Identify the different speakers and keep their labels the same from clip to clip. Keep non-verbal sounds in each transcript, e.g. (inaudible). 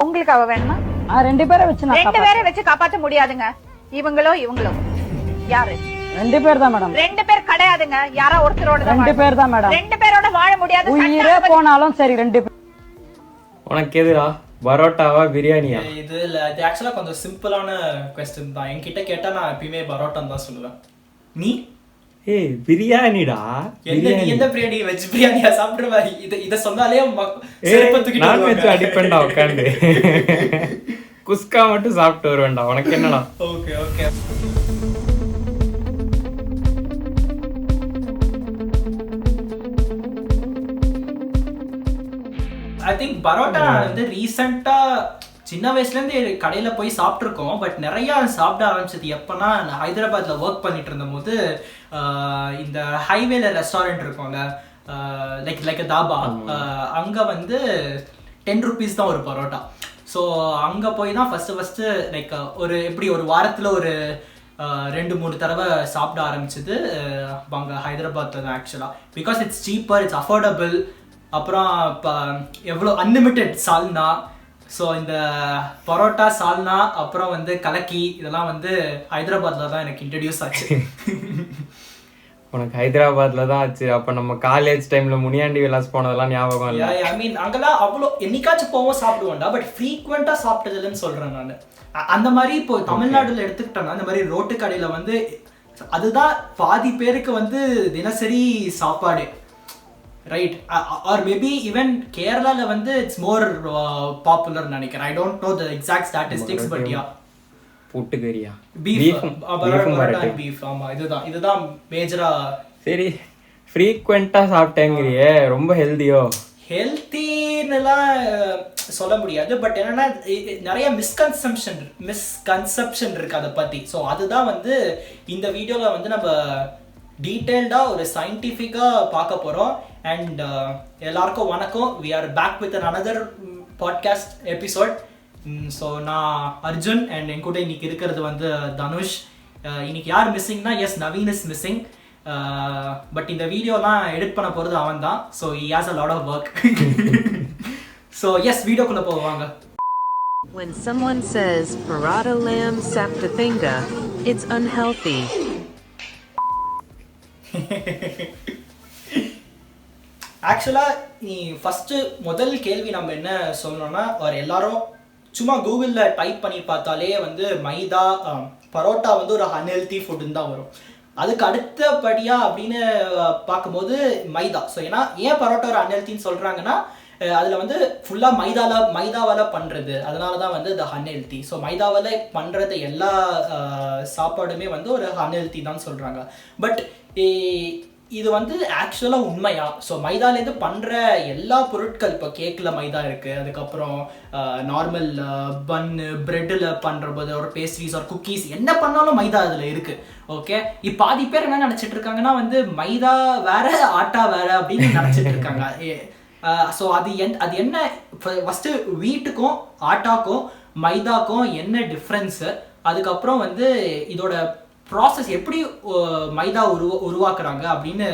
Speaker 1: உங்களுக்கு அவ வேணுமா?
Speaker 2: ஆ, ரெண்டு பேரை வச்சு
Speaker 1: ரெண்டு. பேரை வச்சு காப்பாத்த முடியாதுங்க. இவங்களோ இவங்களோ. யாரு?
Speaker 2: ரெண்டு பேர் தான் மேடம்.
Speaker 1: ரெண்டு பேர் கிடையாதுங்க. யாரோ ஒருத்தரோட
Speaker 2: ரெண்டு பேர் தான் மேடம்.
Speaker 1: ரெண்டு பேரோட வாழ முடியாது.
Speaker 2: உயிரே போனாலும் சரி ரெண்டு பேர்
Speaker 3: உனக்கு எதுடா? பரோட்டாவா பிரியாணியா?
Speaker 4: இது இல்ல. இது ஆக்சுவலா கொஞ்சம் சிம்பிளான கொஸ்டின் தான். என்கிட்ட கேட்டா நான் எப்பயுமே பரோட்டான்னு தான் சொல்லுவேன். நீ?
Speaker 3: ஏய் பிரியாணிடா
Speaker 4: நீ எந்த பிரியாணி வெஜ் பிரியாணியா சாப்பிடுவா இத இத சொன்னாலே
Speaker 3: நான்வெஜ்
Speaker 4: வருவாங்க.
Speaker 3: அடிப்பேன்டா உட்காந்து (laughs) குஸ்கா மட்டும் சாப்பிட்டு வருவேன்டா உனக்கு என்னடா?
Speaker 4: Okay okay. I think parotta வந்து ரீசெண்டா சின்ன வயசுல இருந்து கடையில போய் சாப்பிட்ருக்கோம். பட் நிறைய சாப்பிட ஆரம்பிச்சது எப்பன்னா நான் ஹைதராபாத்ல ஒர்க் பண்ணிட்டு இருந்தபோது இந்த ஹைவேல ரெஸ்டாரண்ட் இருக்கும்ல லைக் லைக் தாபா அங்க வந்து டென் ருபீஸ் தான் ஒரு பரோட்டா. ஸோ அங்க போய் தான் ஃபர்ஸ்ட் ஃபர்ஸ்ட் லைக் ஒரு எப்படி ஒரு வாரத்துல ஒரு ரெண்டு மூணு தடவை சாப்பிட ஆரம்பிச்சது அங்க ஹைதராபாத்ல தான் ஆக்சுவலா because it's cheaper it's affordable அப்புறம் இப்போ எவ்வளோ அன்லிமிட்டெட் சால்னா ஸோ இந்த பரோட்டா சால்னா அப்புறம் வந்து கலக்கி இதெல்லாம் வந்து ஹைதராபாத்ல தான் எனக்கு இன்ட்ரடியூஸ் ஆச்சு. (laughs)
Speaker 3: உனக்கு ஹைதராபாத்ல தான் ஆச்சு. அப்ப நம்ம காலேஜ் டைம்ல முனியாண்டி விலாஸ் போனதெல்லாம் ஞாபகம் இல்ல?
Speaker 4: ஐ மீன் அங்கெல்லாம் அவ்வளோ என்னைக்காச்சும் போவோம் சாப்பிடுவோம்டா. பட் ஃப்ரீக்வெண்ட்டாக சாப்பிட்டதில்லன்னு சொல்கிறேன் நான். அந்த மாதிரி இப்போ தமிழ்நாடுல எடுத்துக்கிட்டோம்னா இந்த மாதிரி ரோட்டு கடையில வந்து அதுதான் பாதி பேருக்கு வந்து தினசரி சாப்பாடு. ரைட் ஆர் மேபி ஈவன் கேரளால வந்து இட்ஸ் மோர் பாப்புலர் நினைக்கிறேன். I don't know the exact statistics but yeah
Speaker 3: புட்டுக்கறியா?
Speaker 4: Beef beef ஆமா இதுதான். இதுதான் மேஜரா
Speaker 3: சரி ஃப்ரீக்வெண்டா சாப்பிட்டேங்கிறியே. ரொம்ப ஹெல்தியோ
Speaker 4: ஹெல்த்தின்னுலாம் சொல்ல முடியாது. பட் என்னன்னா நிறைய மிஸ்கன்செப்ஷன் மிஸ்கன்செப்ஷன் இருக்கு அதை பத்தி. ஸோ அதுதான் வந்து இந்த வீடியோல வந்து நம்ம டீட்டெயில்டாக ஒரு சயின்டிஃபிக்காக பார்க்க போகிறோம் அண்ட் எல்லாருக்கும் வணக்கம். We are back with an another podcast episode so நான் அர்ஜுன் அண்ட் என் கூட இன்னைக்கு இருக்கிறது வந்து தனுஷ். Uh, இன்னைக்கு யார் மிஸ்ஸிங்னா yes Naveen is missing but இந்த வீடியோலாம் எடிட் பண்ண போகிறது அவன் தான் so he has a lot of work so (laughs) yes வீடியோக்குள்ளே போவாங்க
Speaker 5: When someone says Parada lamb saptathinga, it's unhealthy. (laughs)
Speaker 4: ஆக்சுவலாக நீ ஃபஸ்ட்டு முதல் கேள்வி நம்ம என்ன சொல்லணும்னா ஒரு எல்லாரும் சும்மா கூகுளில் டைப் பண்ணி பார்த்தாலே வந்து மைதா பரோட்டா வந்து ஒரு அன்ஹெல்த்தி ஃபுட்டுன்னு தான் வரும். அதுக்கு அடுத்தபடியா அப்படின்னு பார்க்கும்போது மைதா. ஸோ ஏன்னா ஏன் பரோட்டா ஒரு அன்ஹெல்த்தின்னு சொல்கிறாங்கன்னா அதில் வந்து ஃபுல்லாக மைதால மைதாவால் பண்ணுறது அதனால தான் வந்து இந்த அன்ஹெல்த்தி ஸோ மைதாவால் பண்ணுறது எல்லா சாப்பாடுமே வந்து ஒரு அன்ஹெல்த்தி தான் சொல்கிறாங்க பட் இது வந்து ஆக்சுவலாக உண்மையா? ஸோ மைதாலேருந்து பண்ணுற எல்லா பொருட்கள் இப்போ கேக்கில் மைதா இருக்குது அதுக்கப்புறம் நார்மல் பன்னு ப்ரெட்டில் பண்ணுற போது ஒரு பேஸ்ட்ரிஸ் ஒரு குக்கீஸ் என்ன பண்ணாலும் மைதா அதில் இருக்குது ஓகே இப்போ பாதி பேர் என்ன நினச்சிட்டு இருக்காங்கன்னா வந்து மைதா வேற ஆட்டா வேற அப்படின்னு நினச்சிட்டு இருக்காங்க. ஸோ அது என் அது என்ன ஃபஸ்ட்டு வீட்டுக்கும் ஆட்டாக்கும் மைதாக்கும் என்ன டிஃப்ரென்ஸு அதுக்கப்புறம் வந்து இதோட ப்ராசஸ் எப்படி மைதா உருவா உருவாக்குறாங்க அப்படின்னு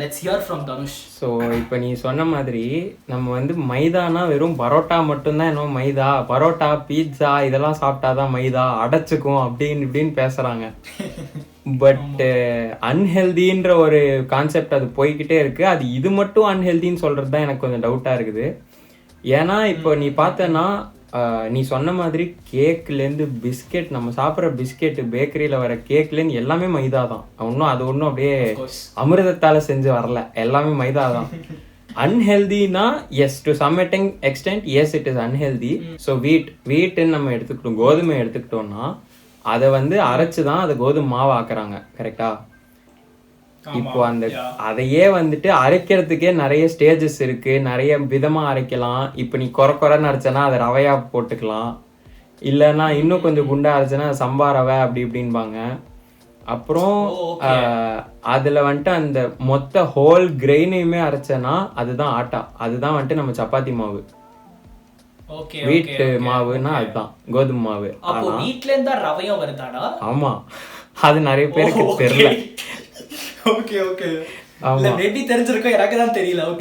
Speaker 4: let's hear from Dhanush
Speaker 3: so இப்போ நீ சொன்ன மாதிரி நம்ம வந்து மைதானா வெறும் பரோட்டா மட்டும்தான் என்ன மைதா பரோட்டா பீட்சா இதெல்லாம் சாப்பிட்டாதான் மைதா அடைச்சுக்கும் அப்படின்னு இப்படின்னு பேசுறாங்க. (laughs) பட் அன்ஹெல்தின்ற ஒரு கான்செப்ட் அது போய்கிட்டே இருக்கு. அது இது மட்டும் அன்ஹெல்தின்னு சொல்றது தான் எனக்கு கொஞ்சம் டவுட்டா இருக்குது. ஏன்னா இப்போ நீ பார்த்தேன்னா நீ சொன்ன மாதிரி கேக்லேருந்து பிஸ்கெட் நம்ம சாப்பிட்ற பிஸ்கெட் பேக்கரியில் வர கேக்லேருந்து எல்லாமே மைதா தான். ஒன்றும் அது ஒன்றும் அப்படியே. அமிர்தத்தால செஞ்சு வரல. எல்லாமே மைதா தான். அன்ஹெல்தினா yes to some extent yes it is unhealthy so wheat வீட்டுன்னு நம்ம எடுத்துக்கிட்டோம் கோதுமை எடுத்துக்கிட்டோம்னா அதை வந்து அரைச்சு தான் அதை கோதுமை மாவு ஆக்குறாங்க கரெக்டா இப்போ அந்த அதையே வந்துட்டு அரைக்கிறதுக்கே நிறைய ஸ்டேஜஸ் இருக்கு. நிறைய விதமா அரைக்கலாம். இப்போ நீ குறை குறைன்னு அரைச்சனா அதை ரவையா போட்டுக்கலாம். இல்லைன்னா இன்னும் கொஞ்சம் குண்டா அரைச்சனா சம்பா ரவை அப்படி இப்படின்பாங்க. அப்புறம் அதுல வந்துட்டு அந்த மொத்த ஹோல் கிரெயினையுமே அரைச்சனா அதுதான் ஆட்டா. அதுதான் வந்துட்டு நம்ம சப்பாத்தி மாவு. வீட்டு மாவுன்னா அதுதான். கோதுமை மாவு.
Speaker 4: அப்போ வீட்ல இருந்தா ரவையும் வருதாடா?
Speaker 3: ஆமா. அது நிறைய பேருக்கு தெரியல
Speaker 4: ஓகே ஓகே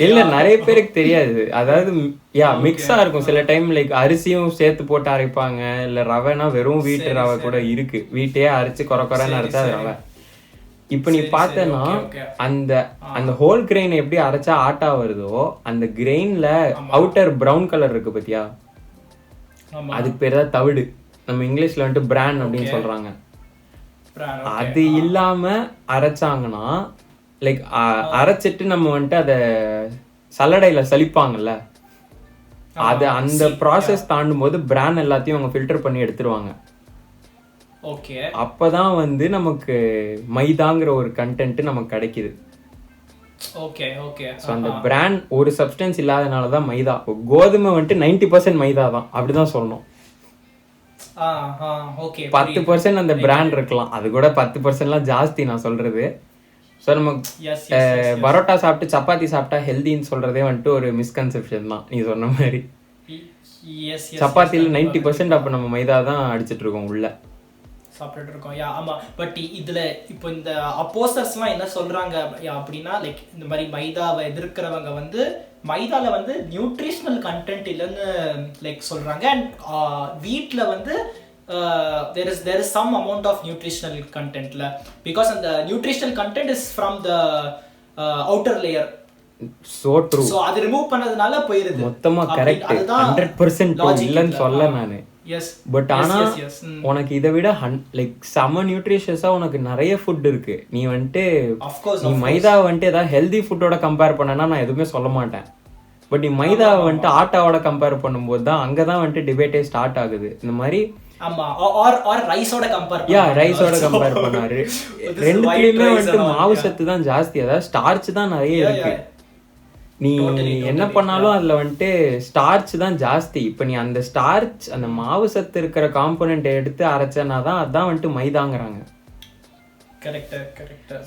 Speaker 4: இல்ல
Speaker 3: நிறைய பேருக்கு தெரியாது. அதாவது யா மிக்ஸா இருக்கும். சில டைம் லைக் அரிசியும் சேர்த்து போட்டு அரைப்பாங்க. இல்ல ரவைனா வெறும் வீட்டு ரவை கூட இருக்கு. வீட்டையே அரைச்சு குறை குறைன்னு அரைச்சா ரவை. இப்ப நீ பார்த்தனா. அந்த அந்த ஹோல் கிரெயின் எப்படி அரைச்சா ஆட்டா வருதோ அந்த கிரெயின்ல அவுட்டர் பிரவுன் கலர் இருக்கு பாத்தியா? அதுக்கு பேர் தான் தவிடு. நம்ம இங்கிலீஷ்ல வந்துட்டு பிரான் அப்படின்னு சொல்றாங்க. அது இல்லாம அரைச்சாங்கன்னா லைக் அரைச்சிட்டு நம்ம வந்துட்டு அத சல்லடையில சலிப்பாங்கல்ல? அது அந்த ப்ராசஸ் தாண்டும் போது பிரான் எல்லாத்தையும் அவங்க ஃபில்டர் பண்ணி எடுத்துருவாங்க.
Speaker 4: ஓகே.
Speaker 3: அப்பதான் வந்து நமக்கு மைதாங்கிற ஒரு கண்டென்ட் நமக்கு கிடைக்குது.
Speaker 4: Okay okay.
Speaker 3: ஸோ அந்த பிராண்ட் ஒரு சப்ஸ்டன்ஸ் இல்லாதனால தான் மைதா கோதுமை வந்துட்டு நைன்டி பர்சன்ட் மைதா தான் அப்படிதான் சொல்லணும். பத்து பர்சன்ட் அந்த பிராண்ட் இருக்கலாம். அது கூட பத்து பர்சன்ட்லாம் ஜாஸ்தி நான் சொல்றது. ஸோ நம்ம பரோட்டா சாப்பிட்டு சப்பாத்தி சாப்பிட்டா ஹெல்தின்னு சொல்றதே வந்துட்டு ஒரு மிஸ்கன்செப்ஷன் தான். நீ சொன்ன மாதிரி. சப்பாத்தியில் நைன்டி பர்சன்ட் அப்போ நம்ம மைதா தான் அடிச்சிட்டு இருக்கோம் உள்ள.
Speaker 4: சாப்பிட்டுட்டு இருக்கோம். யா ஆமா. பட் இதுல இப்போ இந்த அப்போசர்ஸ்லாம் என்ன சொல்றாங்க? அப்படின்னா லைக் இந்த மாதிரி மைதாவை எதிர்க்கிறவங்க வந்து மைதால வந்து நியூட்ரிஷனல் கண்டென்ட் இல்லைன்னு லைக் சொல்றாங்க. அண்ட் வீட்ல வந்து there is there is some amount of nutritional கண்டென்ட்ல because அந்த nutritional content is from the outer layer
Speaker 3: so true
Speaker 4: so அது ரிமூவ் பண்ணதுனால போயிருது.
Speaker 3: மொத்தமா கரெக்ட் ஹண்ட்ரட் பர்சன்ட் இல்லைன்னு சொல்ல நானு. பட் ஆனா
Speaker 4: yes, yes. ம்.
Speaker 3: உனக்கு இதை விட லைக் செம நியூட்ரிஷியஸா உனக்கு நிறைய ஃபுட் இருக்கு. நீ வந்துட்டு நீ மைதா வந்துட்டு ஏதாவது ஹெல்தி ஃபுட்டோட கம்பேர் பண்ணனா நான் எதுவுமே சொல்ல மாட்டேன். பட் நீ மைதா வந்துட்டு ஆட்டாவோட கம்பேர் பண்ணும்போது தான் அங்கதான் வந்துட்டு டிபேட்டே ஸ்டார்ட் ஆகுது. இந்த மாதிரி
Speaker 4: ரைஸோட கம்பேர்
Speaker 3: பண்ணாரு. (laughs) ரெண்டுத்துலயுமே வந்துட்டு மாவு சத்து தான் ஜாஸ்தி. அதாவது ஸ்டார்ச் தான் நிறைய இருக்கு. நீ என்ன பண்ணாலும் அதுல வந்துட்டு ஸ்டார்ச் தான் ஜாஸ்தி. இப்ப நீ அந்த ஸ்டார்ச் அந்த மாவு சத்து இருக்கிற காம்போனன்ட் எடுத்து அரைச்சனா தான் அதான் வந்துட்டு மைதாங்கிறாங்க.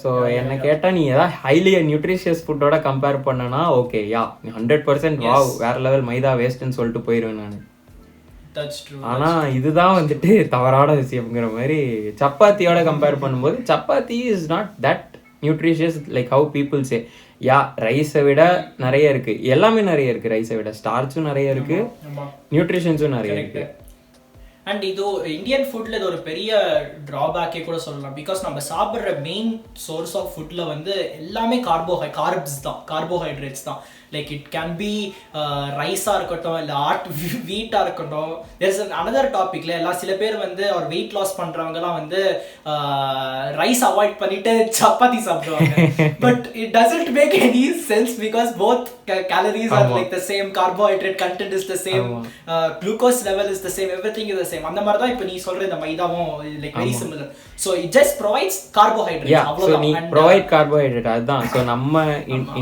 Speaker 3: ஸோ என்ன கேட்டா நீ ஏதாவது ஹைலி நியூட்ரிஷியஸ் ஃபுட்டோட கம்பேர் பண்ணனா ஓகே யா நீ ஹண்ட்ரட் பர்சன்ட் வாவ் வேற லெவல் மைதா வேஸ்ட்னு சொல்லிட்டு போயிருவேன் நான்.
Speaker 4: தட்ஸ் ட்ரூ
Speaker 3: ஆனா இதுதான் வந்துட்டு தவறான விஷயம்ங்கிற மாதிரி சப்பாத்தியோட கம்பேர் பண்ணும்போது chapati is not that nutritious like how people say yeah ரைஸை விட நிறைய இருக்கு. எல்லாமே நிறைய இருக்கு ரைஸை விட. ஸ்டார்ச்சும் நிறைய இருக்கு. நியூட்ரிஷன்ஸும் நிறைய இருக்கு.
Speaker 4: அண்ட் இது இந்தியன் ஃபுட்ல இது ஒரு பெரிய டிராபேக்கே கூட சொல்லலாம். பிகாஸ் நம்ம சாப்பிட்ற மெயின் சோர்ஸ் ஆஃப் ஃபுட்ல வந்து எல்லாமே கார்போஹை கார்ப்ஸ் தான். கார்போஹைட்ரேட்ஸ் தான். லைக் இட் கேன் பி ரைஸாக இருக்கட்டும் இல்லை ஆட் வீட்டாக இருக்கட்டும். There's another டாபிக்ல எல்லாம் சில பேர் வந்து ஒரு வெயிட் லாஸ் பண்றவங்கலாம் வந்து ரைஸ் அவாய்ட் பண்ணிட்டு சப்பாத்தி சாப்பிடுவாங்க. But it doesn't make any sense because both calories are like the same carbohydrate content is the same glucose level is the same everything is the same அந்த மாதிரி தான் இப்போ நீ சொல்ற இந்த மைதாவும் like very similar so it just provides carbohydrate அவ்வளோதான்
Speaker 3: நீ provide carbohydrate அதுதான். ஸோ நம்ம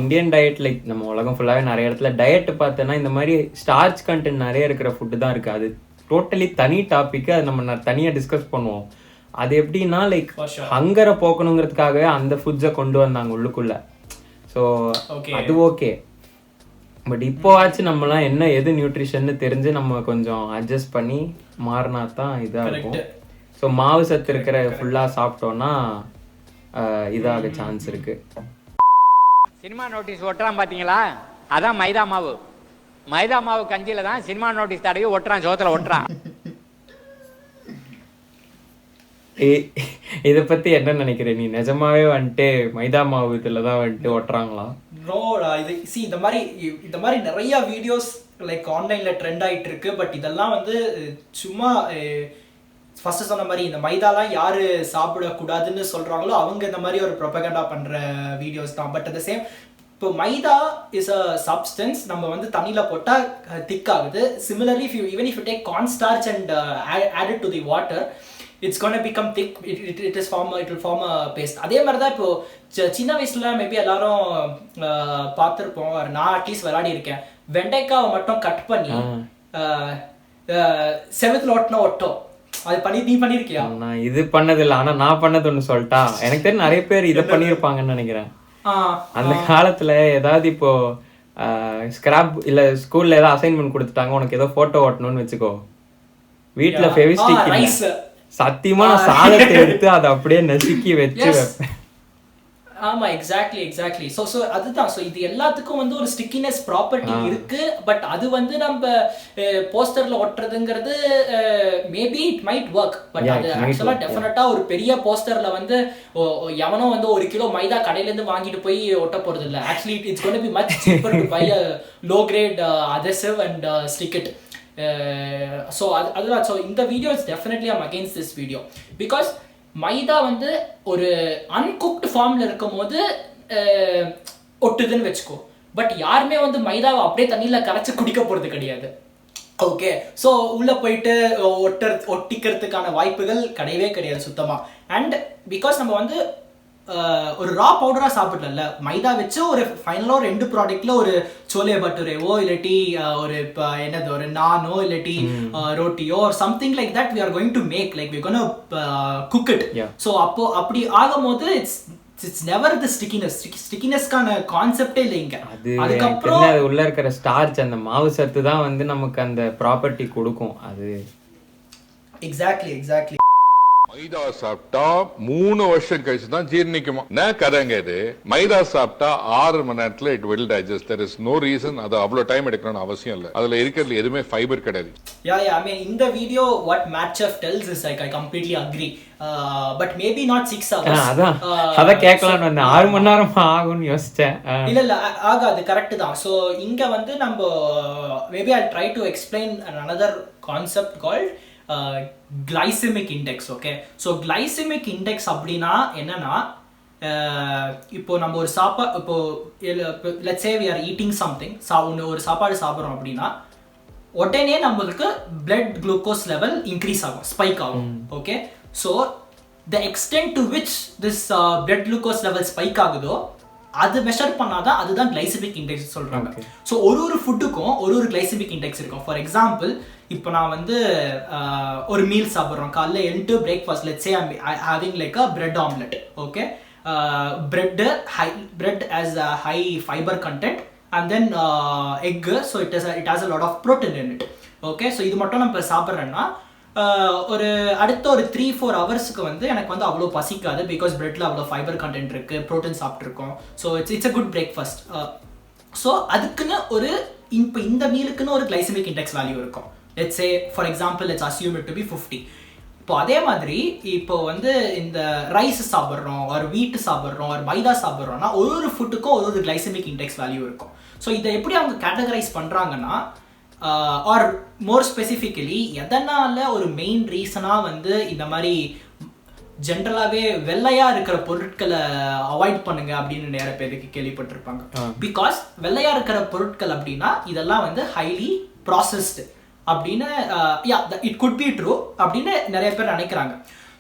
Speaker 3: இந்தியன் டயட் லைக் நம்ம உலகம் ஃபுல்லாகவே நிறைய இடத்துல டயட் பார்த்தோன்னா இந்த மாதிரி ஸ்டார்ச் கண்டென்ட் நிறைய இருக்கிற ஃபுட்டு தான் இருக்கு. அது டோட்டலி தனி டாபிக் அது நம்ம ந- தனியா டிஸ்கஸ் பண்ணுவோம். அது எப்படின்னா லைக். ஹங்கரை போக்கணுங்கிறதுக்காகவே அந்த ஃபுட்ஸை கொண்டு வந்தாங்க உள்ளுக்குள்ள. ஸோ. அது ஓகே பட் இப்போவாச்சும் நம்மலாம் என்ன எது நியூட்ரிஷன்னு தெரிஞ்சு நம்ம கொஞ்சம் அட்ஜஸ்ட் பண்ணி மாறினா தான் இதாக இருக்கும். ஸோ மாவு சத்து இருக்கிற ஃபுல்லாக சாப்பிட்டோன்னா இதாக சான்ஸ் இருக்கு.
Speaker 6: சினிமா நோட்டீஸ் ஒட்டுறான் பாத்தீங்களா அதான் மைதா மாவு. மைதா மாவு கஞ்சியில தான் சினிமா நோட்டீஸ் தடவி ஒட்டுறான் சோத்துல ஒட்டுறான்.
Speaker 3: இத பத்தி என்ன நினைக்கிற நீ? நிஜமாவே வந்துட்டு மைதா மாவு இதுல தான் வந்துட்டு ஒட்டுறாங்களா?
Speaker 4: நோ இது சி இந்த மாதிரி இந்த மாதிரி நிறைய வீடியோஸ் லைக் ஆன்லைன்ல ட்ரெண்ட் ஆயிட்டு இருக்கு பட் இதெல்லாம் வந்து சும்மா ஃபர்ஸ்ட் சொன்ன மாதிரி இந்த மைதாலாம் யாரு சாப்பிடக்கூடாதுன்னு சொல்றாங்களோ அவங்க இந்த மாதிரி ஒரு ப்ரொபகண்டா பண்ற வீடியோஸ் தான். பட் at the சேம் இப்போ மைதா இஸ் அ சப்ஸ்டன்ஸ் நம்ம வந்து தண்ணியில போட்டா திக் ஆகுது. Similarly if you even if you take corn starch and add to the water it's gonna become thick it it is form it will form a paste அதே மாதிரி தான் இப்போ C- சின்ன வயசுல மேபி எல்லாரும் அஹ், பார்த்திருப்போம். நான் அட்லீஸ்ட் விளையாடி இருக்கேன். வெண்டைக்காவை மட்டும் கட் பண்ணி அஹ், அஹ், செவுத்துல ஒட்டின ஒட்டும். அது பண்ணி நீ பண்ணிருக்கியா?
Speaker 3: நான் இது பண்ணது இல்ல ஆனா நான் பண்ணது ஒண்ணு சொல்லிட்டா எனக்கு தெரிஞ்ச நிறைய பேர் இதை பண்ணியிருப்பாங்கன்னு நினைக்கிறேன். அந்த காலத்துல ஏதாவது இப்போ ஸ்கிராப் இல்ல ஸ்கூல்ல ஏதாவது அசைன்மெண்ட் கொடுத்துட்டாங்க உனக்கு ஏதோ போட்டோ ஓட்டணும்னு வச்சுக்கோ. ஃபெவிஸ்டிக் இல்ல
Speaker 4: rice.
Speaker 3: சத்தியமா நான் சாதத்தை எடுத்து அதை அப்படியே நசுக்கி வச்சு. வைப்பேன்
Speaker 4: ஆமா எக்ஸாக்ட்லி எக்ஸாக்ட்லி ஸோ ஸோ அதுதான். ஸோ இது எல்லாத்துக்கும் வந்து ஒரு ஸ்டிக்கினஸ் ப்ராப்பர்ட்டி இருக்கு. பட் அது வந்து நம்ம போஸ்டர்ல ஒட்டுறதுங்கிறது maybe it might work but அது ஆக்சுவலா
Speaker 3: work, yeah.
Speaker 4: டெஃபினட்டா ஒரு பெரிய போஸ்டர்ல வந்து எவனோ வந்து ஒரு கிலோ மைதா கடையில இருந்து வாங்கிட்டு போய் ஒட்ட போறது இல்ல. Actually it's gonna be much cheaper to buy a low grade adhesive and stick it so அது அதுதான். ஸோ இந்த video is definitely I'm against this video because மைதா வந்து ஒரு அன்குக்டு ஃபார்மில் இருக்கும் போது ஒட்டுதுன்னு வச்சுக்கோ. பட் யாருமே வந்து மைதாவை அப்படியே தண்ணியில் கரைச்சி குடிக்க போகிறது கிடையாது. ஓகே ஸோ உள்ளே போயிட்டு ஒட்டுற ஒட்டிக்கிறதுக்கான வாய்ப்புகள் கிடையவே கிடையாது சுத்தமாக அண்ட் பிகாஸ் நம்ம வந்து ஒரு ரா பவுடரா சாப்பிடல மைதா வச்சு ஒரு ஃபைனலாக ரெண்டு ப்ராடக்ட்ல ஒரு சோலே பட்டுரேவோ இல்லாட்டி ஒரு இப்போ என்னது ஒரு நானோ இல்லாட்டி ரோட்டியோ something like that we are going to make like we gonna cook it. So அப்போ அப்படி ஆகும்போது it's it's never the stickiness ஸ்டிக்கினஸ்க்கான கான்செப்டே இல்லை இங்க.
Speaker 3: அது
Speaker 4: அதுக்கப்புறம்
Speaker 3: உள்ள இருக்கிற ஸ்டார்ச் அந்த மாவு சத்து தான் வந்து நமக்கு அந்த ப்ராப்பர்ட்டி கொடுக்கும். அது
Speaker 4: எக்ஸாக்ட்லி எக்ஸாக்ட்லி
Speaker 7: மைதா சாப்பிட்டா மூணு வருஷம் கழிச்சு தான் ஜீர்ணிக்குமா? என்ன கதைங்க இது? மைதா சாப்பிட்டா ஆறு மணி நேரத்துல it will digest there is no reason அது அவ்வளவு டைம் எடுக்கணும்னு அவசியம் இல்லை. அதுல இருக்கிறதுல எதுவுமே ஃபைபர் கிடையாது.
Speaker 4: Yeah, yeah. I mean, in the video, what Matchef tells is like I completely agree. Uh, but maybe not six
Speaker 3: ah,
Speaker 4: hours.
Speaker 3: அதான்.
Speaker 4: Uh,
Speaker 3: அதான் கேட்கலான்னு வந்தேன். ஆறு மணி நேரம் ஆகும்னு யோசிச்சேன்.
Speaker 4: இல்ல இல்ல ஆகாது கரெக்ட் தான். ஸோ இங்க வந்து நம்ம maybe I try to explain another concept called glycemic index okay so glycemic index அப்படின்னா என்னன்னா அஹ், இப்போ நம்ம ஒரு சாப்பா இப்போ let's say we are eating something சா ஒன்று ஒரு சாப்பாடு சாப்பிட்றோம் அப்படின்னா உடனே நம்மளுக்கு பிளட் குளுக்கோஸ் லெவல் இன்க்ரீஸ் ஆகும் ஸ்பைக் ஆகும் okay so the extent to which this blood glucose level spike ஆகுதோ அது மெஷர் பண்ணாதான் அதுதான் கிளைசிமிக் இண்டெக்ஸ் சொல்றாங்க.
Speaker 3: Okay.
Speaker 4: ஸோ ஒரு ஒரு ஃபுட்டுக்கும் ஒரு ஒரு கிளைசிமிக் இண்டெக்ஸ் இருக்கும். ஃபார் எக்ஸாம்பிள் இப்போ நான் வந்து ஒரு மீல் சாப்பிட்றோம். காலைல எழுந்து breakfast let's say having like a bread omelette okay bread high bread has a high fibre content and then egg so it is it has a lot of protein in it okay so இது மட்டும் நம்ம சாப்பிட்றேன்னா ஒரு அடுத்த ஒரு three four ஹவர்ஸுக்கு வந்து எனக்கு வந்து அவ்வளோ பசிக்காது பிகாஸ் ப்ரெட்டில் அவ்வளோ ஃபைபர் கண்டென்ட் இருக்கு ப்ரோட்டீன் சாப்பிட்ருக்கோம் so it's it's a good breakfast so அதுக்குன்னு ஒரு இப்போ இந்த மீலுக்குன்னு ஒரு கிளைசமிக் இண்டெக்ஸ் வேல்யூ இருக்கும். Let's a for example let's assume it to be fifty இப்போ அதே மாதிரி இப்போ வந்து இந்த ரைஸ் சாப்பிட்றோம் ஒரு வீட்டு சாப்பிட்றோம் ஒரு மைதா சாப்பிட்றோம்னா ஒரு ஒரு ஃபுட்டுக்கும் ஒரு ஒரு கிளைசமிக் இண்டெக்ஸ் வேல்யூ இருக்கும். ஸோ இதை எப்படி அவங்க கேட்டகரைஸ் பண்ணுறாங்கன்னா ஆர் மோர் ஸ்பெசிஃபிக்கலி எதனால ஒரு மெயின் ரீசனாக வந்து இந்த மாதிரி ஜென்ரலாகவே வெள்ளையா இருக்கிற பொருட்களை அவாய்ட் பண்ணுங்க அப்படின்னு நிறைய பேருக்கு கேள்விப்பட்டிருப்பாங்க. பிகாஸ் வெள்ளையா இருக்கிற பொருட்கள் அப்படின்னா இதெல்லாம் வந்து ஹைலி ப்ராசஸ்டு அப்படின்னு yeah it could be true அப்படின்னு நிறைய பேர் நினைக்கிறாங்க.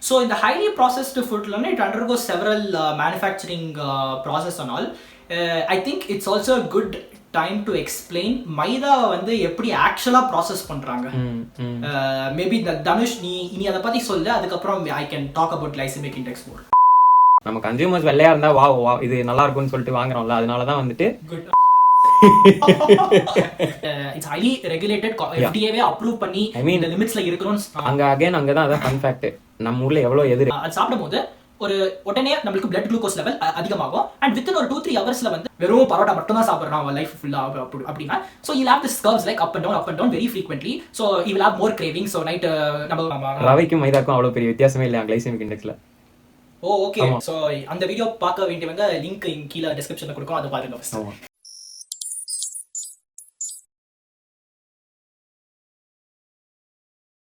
Speaker 4: ஸோ இந்த highly processed ஃபுட்லன்னு it undergo several manufacturing process and all I think it's also good time to explain மைதாவை வந்து எப்படி ஆக்சுவலாக ப்ராசஸ் பண்ணுறாங்க. மேபி தனுஷ் நீ இனி அதை பத்தி சொல்லு அதுக்கப்புறம் I can talk about glycemic index more
Speaker 3: நம்ம கன்சியூமர்ஸ் வெள்ளையா இருந்தா வா வா இது நல்லா இருக்கும்னு சொல்லிட்டு வாங்குறோம்ல அதனால தான் வந்துட்டு
Speaker 4: இட்ஸ் ஹைலி ரெகுலேட்டட் எஃப்டிஏவே அப்ரூவ் பண்ணி
Speaker 3: mean-
Speaker 4: இந்த லிமிட்ஸ்ல இருக்கிறோம்
Speaker 3: அங்க அகைன் அங்கதான் அதான் ஃபன் ஃபேக்ட் நம்ம ஊர்ல எவ்வளவு எதிர்
Speaker 4: அது சாப்பிடும்போது ஒரு உடனே நம்மளுக்கு பிளட் குளுக்கோஸ் லெவல் அதிகமாகும். அண்ட் வித்தின் ஒரு டூ த்ரீ ஹவர்ஸ்ல வந்து வெறும் பரோட்டா மட்டும் தான் சாப்பிட்றான் அவன் லைஃப் ஃபுல்லா அப்படின்னா. So I'll have this curves like up and down up and down very frequently so he will have more craving so night நம்ம
Speaker 3: ரவைக்கும் மைதாக்கும் அவ்வளவு பெரிய வித்தியாசமே இல்லையா கிளைசமிக் இண்டெக்ஸ்ல
Speaker 4: ஓ ஓகே ஸோ அந்த வீடியோ பார்க்க வேண்டியவங்க லிங்க் கீழே டிஸ்கிரிப்ஷன்ல கொடுக்கும். அதை பாருங்க.
Speaker 3: ஆமா.